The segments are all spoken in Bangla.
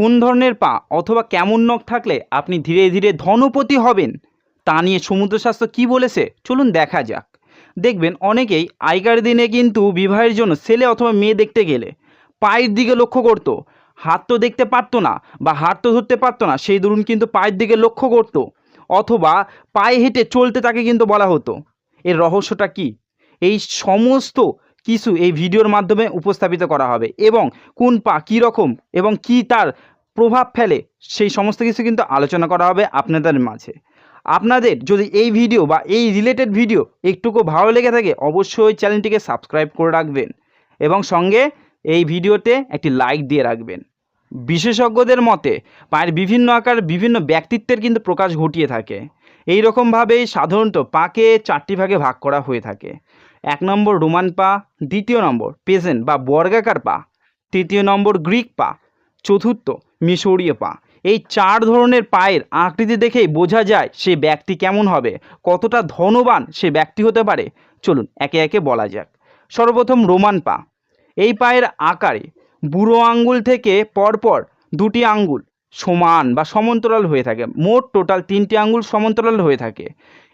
কোন ধরনের পা অথবা কেমন নখ থাকলে আপনি ধীরে ধীরে ধনপতি হবেন? তা নিয়ে সমুদ্রশাস্ত্র কি বলেছে? চলুন দেখা যাক। দেখবেন অনেকেই আগেকার দিনে কিন্তু বিবাহের জন্য ছেলে অথবা মেয়ে দেখতে গেলে পায়ের দিকে লক্ষ্য করতো। হাত তো দেখতে পারতো না বা হাত তো ধরতে পারতো না, সেই দরুন কিন্তু পায়ের দিকে লক্ষ্য করতো। অথবা পায়ে হেঁটে চলতে তাকে কিন্তু বলা হতো। এর রহস্যটা কি? এই সমস্ত কিছু এই ভিডিওর মাধ্যমে উপস্থাপিত করা হবে এবং কোন পা কী রকম এবং কি তার প্রভাব ফেলে, সেই সমস্ত কিছু কিন্তু আলোচনা করা হবে আপনাদের মাঝে। আপনাদের যদি এই ভিডিও বা এই রিলেটেড ভিডিও একটুকু ভালো লেগে থাকে, অবশ্যই চ্যানেলটিকে সাবস্ক্রাইব করে রাখবেন এবং সঙ্গে এই ভিডিওতে একটি লাইক দিয়ে রাখবেন। বিশেষজ্ঞদের মতে, পায়ের বিভিন্ন আকার, বিভিন্ন ব্যক্তিত্বের কিন্তু প্রকাশ ঘটিয়ে থাকে। এই রকমভাবেই সাধারণত পাকে চারটি ভাগে ভাগ করা হয়ে থাকে। এক নম্বর রোমান পা, দ্বিতীয় নম্বর পেজেন্ট বা বর্গাকার পা, তৃতীয় নম্বর গ্রিক পা, চতুর্থ মিশরীয় পা এই চার ধরনের পায়ের আকৃতি দেখেই বোঝা যায় সে ব্যক্তি কেমন হবে, কতটা ধনবান সে ব্যক্তি হতে পারে। চলুন, একে একে বলা যাক। সর্বপ্রথম রোমান পা। এই পায়ের আকারে বুড়ো আঙ্গুল থেকে পরপর দুটি আঙ্গুল সমান বা সমান্তরাল হয়ে থাকে। মোট টোটাল তিনটি আঙ্গুল সমান্তরাল হয়ে থাকে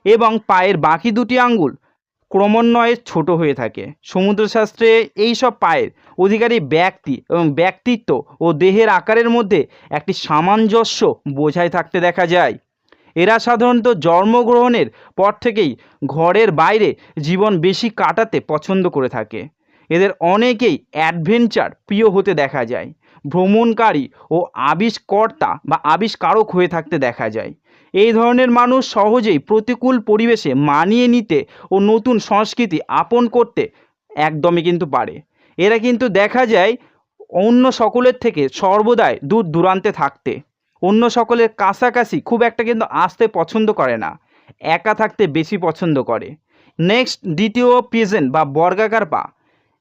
এবং পায়ের বাকি দুটি আঙ্গুল ক্রমান্বয়ে ছোট হয়ে থাকে। সমুদ্রশাস্ত্রে এই সব পায়ের অধিকারী ব্যক্তি এবং ব্যক্তিত্ব ও দেহের আকারের মধ্যে একটি সামঞ্জস্য বোঝায় থাকতে দেখা যায়। এরা সাধারণত জন্মগ্রহণের পর থেকেই ঘরের বাইরে জীবন বেশি কাটাতে পছন্দ করে থাকে। এদের অনেকেই অ্যাডভেঞ্চার প্রিয় হতে দেখা যায়। ভ্রমণকারী ও আবিষ্কর্তা বা আবিষ্কারক হয়ে থাকতে দেখা যায়। এই ধরনের মানুষ সহজেই প্রতিকূল পরিবেশে মানিয়ে নিতে ও নতুন সংস্কৃতি আপন করতে একদমই কিন্তু পারে। এরা কিন্তু দেখা যায় অন্য সকলের থেকে সর্বদাই দূর দূরান্তে থাকতে। অন্য সকলের কাছাকাছি খুব একটা কিন্তু আসতে পছন্দ করে না। একা থাকতে বেশি পছন্দ করে। নেক্সট, দ্বিতীয় পিজেন্ট বা বর্গাকার পা।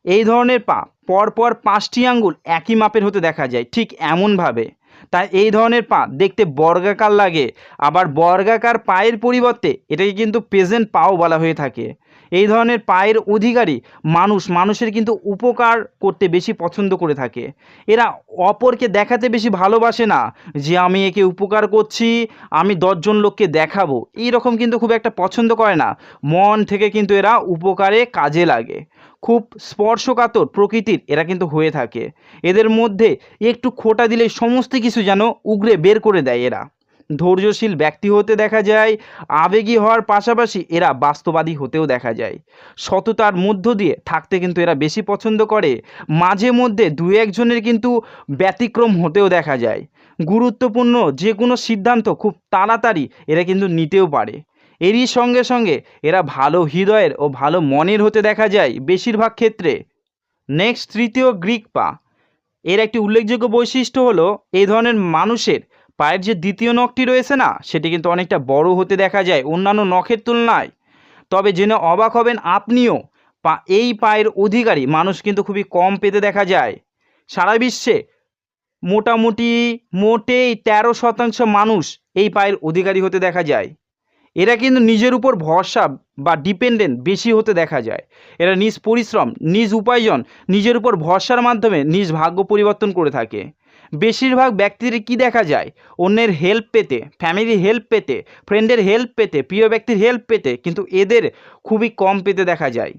এই ধরনের পা পরপর পাঁচটি আঙ্গুল একই মাপের হতে দেখা যায়, ঠিক এমনভাবে। তাই এই ধরনের পা দেখতে বর্গাকার লাগে। আবার বর্গাকার পায়ের পরিবর্তে এটাকে কিন্তু প্রেজেন্ট পাও বলা হয়ে থাকে। এই ধরনের পায়ের অধিকারী মানুষ, মানুষের কিন্তু উপকার করতে বেশি পছন্দ করে থাকে। এরা অপরকে দেখাতে বেশি ভালোবাসে না, যে আমি একে উপকার করছি, আমি দশজন লোককে দেখাবো। এই রকম কিন্তু খুব একটা পছন্দ করে না। মন থেকে কিন্তু এরা উপকারে কাজে লাগে। খুব স্পর্শকাতর প্রকৃতির এরা কিন্তু হয়ে থাকে। এদের মধ্যে একটু খোটা দিলে সমস্ত কিছু যেন উগরে বের করে দেয় এরা। ধৈর্যশীল ব্যক্তি হতে দেখা যায়, আবেগী হওয়ার পাশাপাশি এরা বাস্তবাদী হতেও দেখা যায়। সততার মধ্য দিয়ে থাকতে কিন্তু এরা বেশি পছন্দ করে, মাঝে মধ্যে দু একজনের কিন্তু ব্যতিক্রম হতেও দেখা যায়। গুরুত্বপূর্ণ যে কোনো সিদ্ধান্ত খুব তাড়াতাড়ি এরা কিন্তু নিতেও পারে। এরই সঙ্গে সঙ্গে এরা ভালো হৃদয়ের ও ভালো মনের হতে দেখা যায় বেশিরভাগ ক্ষেত্রে। নেক্সট তৃতীয় গ্রিক পা। এর একটি উল্লেখযোগ্য বৈশিষ্ট্য হলো এই ধরনের মানুষের পায়ের যে দ্বিতীয় নখটি রয়েছে না, সেটি কিন্তু অনেকটা বড় হতে দেখা যায় অন্যান্য নখের তুলনায়। তবে জেনে অবাক হবেন আপনিও, পা, এই পায়ের অধিকারী মানুষ কিন্তু খুবই কম পেতে দেখা যায়। সারা বিশ্বে মোটামুটি মোটেই তেরো শতাংশ মানুষ এই পায়ের অধিকারী হতে দেখা যায়। এরা কিন্তু নিজের উপর ভরসা বা ডিপেন্ডেন্ট বেশি হতে দেখা যায়। এরা নিজ পরিশ্রম, নিজ উপার্জন, নিজের উপর ভরসার মাধ্যমে নিজ ভাগ্য পরিবর্তন করে থাকে। বেশিরভাগ ব্যক্তির কি দেখা যায়? অন্যের হেল্প পেতে ফ্যামিলির হেল্প পেতে ফ্রেন্ডের হেল্প পেতে, প্রিয় ব্যক্তির হেল্প পেতে কিন্তু এদের খুবই কম পেতে দেখা যায়।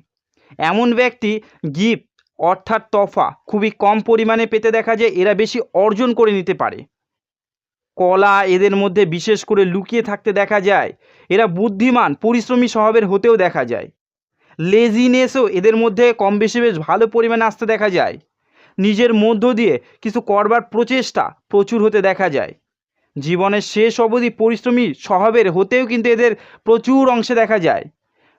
এমন ব্যক্তি গিফট অর্থাৎ তফা, খুবই কম পরিমাণে পেতে দেখা যায়, এরা বেশি অর্জন করে নিতে পারে। কলা এদের মধ্যে বিশেষ করে লুকিয়ে থাকতে দেখা যায়। এরা বুদ্ধিমান, পরিশ্রমী স্বভাবের হতেও দেখা যায়। লেজিনেসও এদের মধ্যে কম বেশি বেশ ভালো পরিমাণে আসতে দেখা যায়। নিজের মধ্য দিয়ে কিছু করবার প্রচেষ্টা প্রচুর হতে দেখা যায়। জীবনের শেষ অবধি পরিশ্রমী স্বভাবের হতেও কিন্তু এদের প্রচুর অংশে দেখা যায়।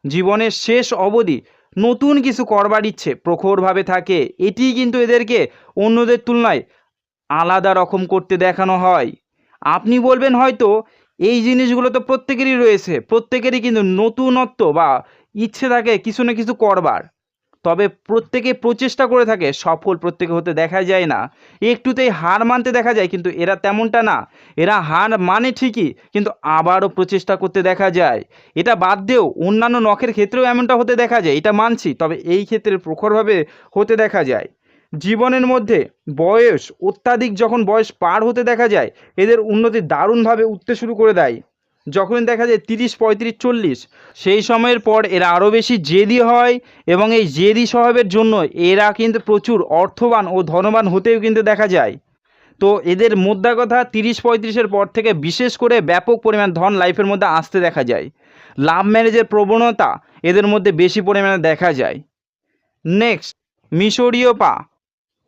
জীবনের শেষ অবধি নতুন কিছু করবার ইচ্ছে প্রখরভাবে থাকে। এটিই কিন্তু এদেরকে অন্যদের তুলনায় আলাদা রকম করতে দেখানো হয়। আপনি বলবেন হয়তো এই জিনিসগুলো তো প্রত্যেকেরই রয়েছে, প্রত্যেকেরই কিন্তু নতুনত্ব বা ইচ্ছে থাকে কিছু না কিছু করবার। তবে প্রত্যেকে প্রচেষ্টা করে থাকে সফল প্রত্যেকে হতে দেখা যায় না। একটুতেই হার মানতে দেখা যায়, কিন্তু এরা তেমনটা না। এরা হার মানে ঠিকই, কিন্তু আবারও প্রচেষ্টা করতে দেখা যায়। এটা বাদ দিয়েও অন্যান্য নখের ক্ষেত্রেও এমনটা হতে দেখা যায়, এটা মানছি, তবে এই ক্ষেত্রে প্রখরভাবে হতে দেখা যায়। জীবনের মধ্যে বয়স অত্যাধিক যখন বয়স পার হতে দেখা যায়, এদের উন্নতি দারুণভাবে উঠতে শুরু করে দেয়। যখন দেখা যায় তিরিশ, পঁয়ত্রিশ, চল্লিশ, সেই সময়ের পর এরা আরও বেশি জেদি হয় এবং এই জেদি স্বভাবের জন্য এরা কিন্তু প্রচুর অর্থবান ও ধনবান হতেও কিন্তু দেখা যায়। তো এদের মোদ্দা কথা তিরিশ, পঁয়ত্রিশের পর থেকে বিশেষ করে ব্যাপক পরিমাণ ধন লাইফের মধ্যে আসতে দেখা যায়। লাভ ম্যারেজের প্রবণতা এদের মধ্যে বেশি পরিমাণে দেখা যায়। নেক্সট, মিশরীয় পা।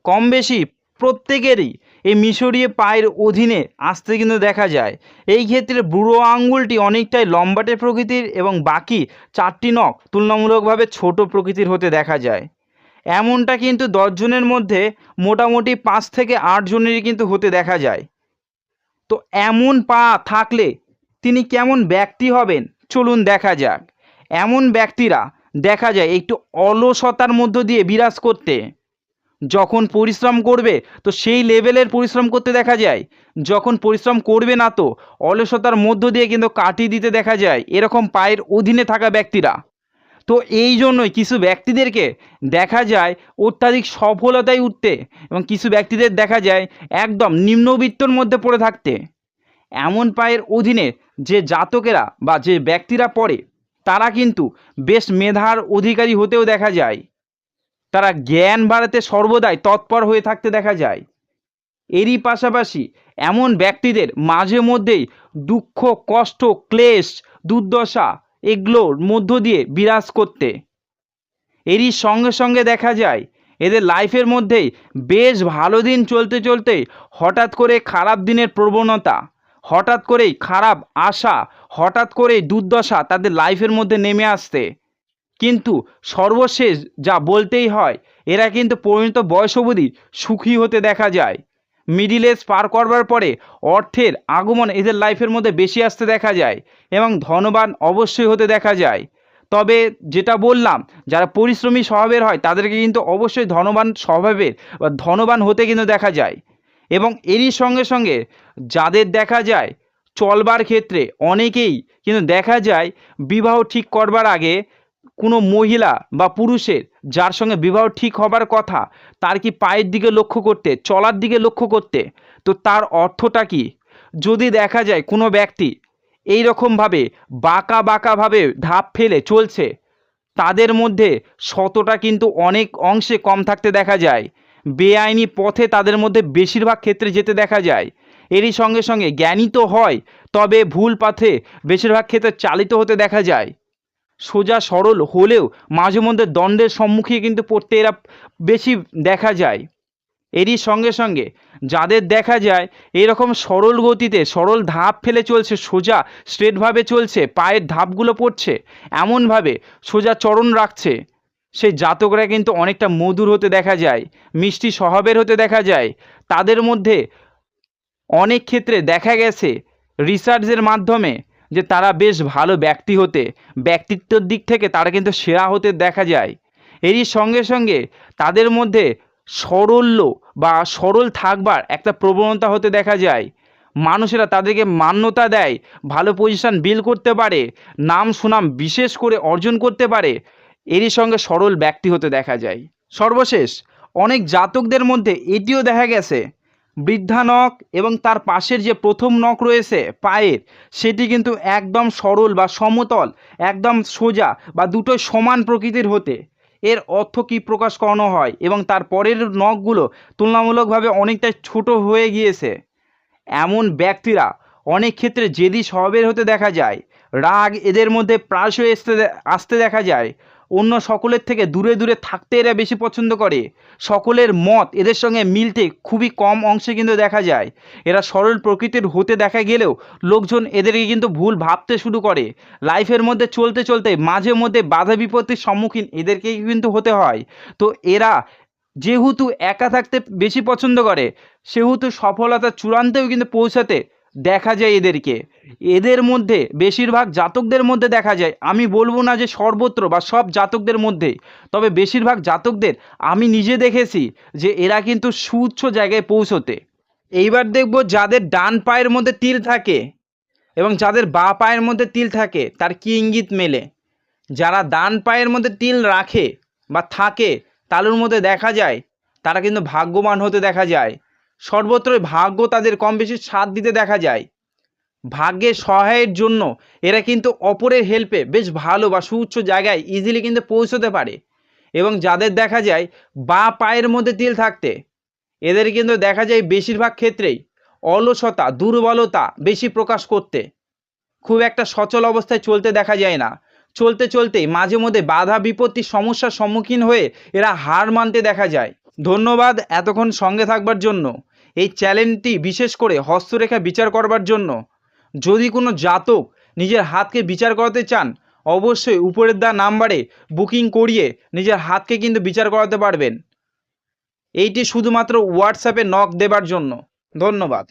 কম বেশি প্রত্যেকেরই এই মিশরীয় পায়ের অধীনে আসতে কিন্তু দেখা যায়। এই ক্ষেত্রে বুড়ো আঙ্গুলটি অনেকটাই লম্বাটে প্রকৃতির এবং বাকি চারটি নখ তুলনামূলকভাবে ছোট প্রকৃতির হতে দেখা যায়। এমনটা কিন্তু দশজনের মধ্যে মোটামুটি পাঁচ থেকে আট জনেরই কিন্তু হতে দেখা যায়। তো এমন পা থাকলে তিনি কেমন ব্যক্তি হবেন? চলুন দেখা যাক। এমন ব্যক্তিরা দেখা যায় একটু অলসতার মধ্য দিয়ে বিরাজ করতে। যখন পরিশ্রম করবে, তো সেই লেভেলের পরিশ্রম করতে দেখা যায়। যখন পরিশ্রম করবে না তো, অলসতার মধ্য দিয়ে কিন্তু কাটিয়ে দিতে দেখা যায়, এরকম পায়ের অধীনে থাকা ব্যক্তিরা। তো এই জন্যই কিছু ব্যক্তিদেরকে দেখা যায় অত্যাধিক সফলতায় উঠতে এবং কিছু ব্যক্তিদের দেখা যায় একদম নিম্নবিত্তর মধ্যে পড়ে থাকতে। এমন পায়ের অধীনে যে জাতকেরা বা যে ব্যক্তিরা পড়ে, তারা কিন্তু বেশ মেধার অধিকারী হতেও দেখা যায়। তারা জ্ঞান বাড়াতে সর্বদাই তৎপর হয়ে থাকতে দেখা যায়। এরই পাশাপাশি এমন ব্যক্তিদের মাঝে মধ্যেই দুঃখ, কষ্ট, ক্লেশ, দুর্দশা এগুলোর মধ্য দিয়ে বিরাজ করতে। এরই সঙ্গে সঙ্গে দেখা যায়, এদের লাইফের মধ্যেই বেশ ভালো দিন চলতে চলতে হঠাৎ করে খারাপ দিনের প্রবণতা, হঠাৎ করেই খারাপ আশা, হঠাৎ করেই দুর্দশা তাদের লাইফের মধ্যে নেমে আসতে। কিন্তু সর্বশেষ যা বলতেই হয়, এরা কিন্তু পরিণত বয়স অবধি সুখী হতে দেখা যায়। মিডিল এজ পার করবার পরে অর্থের আগমন এদের লাইফের মধ্যে বেশি আসতে দেখা যায় এবং ধনবান অবশ্যই হতে দেখা যায়। তবে যেটা বললাম, যারা পরিশ্রমী স্বভাবের হয়, তাদেরকে কিন্তু অবশ্যই ধনবান স্বভাবের বা ধনবান হতে কিন্তু দেখা যায়। এবং এরই সঙ্গে সঙ্গে যাদের দেখা যায়, চলবার ক্ষেত্রে অনেকেই কিন্তু দেখা যায়, বিবাহ ঠিক করবার আগে কোনো মহিলা বা পুরুষের যার সঙ্গে বিবাহ ঠিক হবার কথা তার কি পায়ের দিকে লক্ষ্য করতে, চলার দিকে লক্ষ্য করতে, তো তার অর্থটা কি? যদি দেখা যায় কোনো ব্যক্তি এই রকমভাবে বাঁকা বাঁকাভাবে ধাপ ফেলে চলছে, তাদের মধ্যে শতটা কিন্তু অনেক অংশে কম থাকতে দেখা যায়। বেআইনি পথে তাদের মধ্যে বেশিরভাগ ক্ষেত্রে যেতে দেখা যায়। এরই সঙ্গে সঙ্গে জ্ঞানী তো হয়, তবে ভুল পথে বেশিরভাগ ক্ষেত্রে চালিত হতে দেখা যায়। সোজা সরল হলেও মাঝে মধ্যে দণ্ডের সম্মুখীন কিন্তু পড়তে এরা বেশি দেখা যায়। এরই সঙ্গে সঙ্গে যাদের দেখা যায়, এরকম সরল গতিতে সরল ধাপ ফেলে চলছে, সোজা স্ট্রেটভাবে চলছে, পায়ের ধাপগুলো পড়ছে, এমনভাবে সোজা চরণ রাখছে, সেই জাতকরা কিন্তু অনেকটা মধুর হতে দেখা যায়, মিষ্টি স্বভাবের হতে দেখা যায়। তাদের মধ্যে অনেক ক্ষেত্রে দেখা গেছে রিসার্চের মাধ্যমে যে তারা বেশ ভালো ব্যক্তি হতে, ব্যক্তিত্বর দিক থেকে তারা কিন্তু সেরা হতে দেখা যায়। এরই সঙ্গে সঙ্গে তাদের মধ্যে সরল্য বা সরল থাকবার একটা প্রবণতা হতে দেখা যায়। মানুষেরা তাদেরকে মান্যতা দেয়, ভালো পজিশন বিল করতে পারে, নাম সুনাম বিশেষ করে অর্জন করতে পারে, এরই সঙ্গে সরল ব্যক্তি হতে দেখা যায়। সর্বশেষ, অনেক জাতকদের মধ্যে এটিও দেখা গেছে। বৃদ্ধা নখ এবং তার পাশের যে প্রথম নখ রয়েছে, পায়ের, সেটি কিন্তু একদম সরল বা সমতল, একদম সোজা বা দুটোই সমান প্রকৃতির হতে। এর অর্থ কী প্রকাশ করানো হয় এবং তার পরের নখগুলো তুলনামূলকভাবে অনেকটাই ছোট হয়ে গিয়েছে। এমন ব্যক্তিরা অনেক ক্ষেত্রে জেদি স্বভাবের হতে দেখা যায়। রাগ এদের মধ্যে প্রায়শই আসতে আসতে দেখা যায়। অন্য সকলের থেকে দূরে দূরে থাকতে এরা বেশি পছন্দ করে। সকলের মত এদের সঙ্গে মিলতে খুবই কম অংশে কিন্তু দেখা যায়। এরা সরল প্রকৃতির হতে দেখা গেলেও লোকজন এদেরকে কিন্তু ভুল ভাবতে শুরু করে। লাইফের মধ্যে চলতে চলতে মাঝে মধ্যে বাধা বিপত্তির সম্মুখীন এদেরকেই কিন্তু হতে হয়। তো এরা যেহেতু একা থাকতে বেশি পছন্দ করে, সেহেতু সফলতার চূড়ান্তেও কিন্তু পৌঁছাতে দেখা যায় এদেরকে। এদের মধ্যে, বেশিরভাগ জাতকদের মধ্যে দেখা যায়। আমি বলব না যে সর্বত্র বা সব জাতকদের মধ্যে তবে বেশিরভাগ জাতকদের আমি নিজে দেখেছি যে এরা কিন্তু সুচ্ছ জায়গায় পৌঁছতে। এইবার দেখব যাদের ডান পায়ের মধ্যে তিল থাকে এবং যাদের বা পায়ের মধ্যে তিল থাকে, তার কি ইঙ্গিত মেলে? যারা ডান পায়ের মধ্যে তিল রাখে বা থাকে, তালুর মধ্যে দেখা যায়, তারা কিন্তু ভাগ্যবান হতে দেখা যায়। সর্বত্রই ভাগ্য তাদের কম বেশি সাথ দিতে দেখা যায়। ভাগ্যের সহায়ের জন্য এরা কিন্তু অপরের হেল্পে বেশ ভালো বা সুউচ্চ জায়গায় ইজিলি কিন্তু পৌঁছতে পারে এবং যাদের দেখা যায় বা পায়ের মধ্যে তিল থাকতে, এদের কিন্তু দেখা যায় বেশিরভাগ ক্ষেত্রেই অলসতা, দুর্বলতা বেশি প্রকাশ করতে। খুব একটা সচল অবস্থায় চলতে দেখা যায় না। চলতে চলতেই মাঝে মধ্যে বাধা বিপত্তির সমস্যার সম্মুখীন হয়ে এরা হার মানতে দেখা যায়। ধন্যবাদ এতক্ষণ সঙ্গে থাকবার জন্য। এই চ্যালেঞ্জটি বিশেষ করে হস্তরেখা বিচার করবার জন্য। যদি কোনো জাতক নিজের হাতকে বিচার করাতে চান, অবশ্যই উপরের দা নাম্বারে বুকিং করিয়ে নিজের হাতকে কিন্তু বিচার করাতে পারবেন। এইটি শুধুমাত্র হোয়াটসঅ্যাপে নক দেবার জন্য। ধন্যবাদ।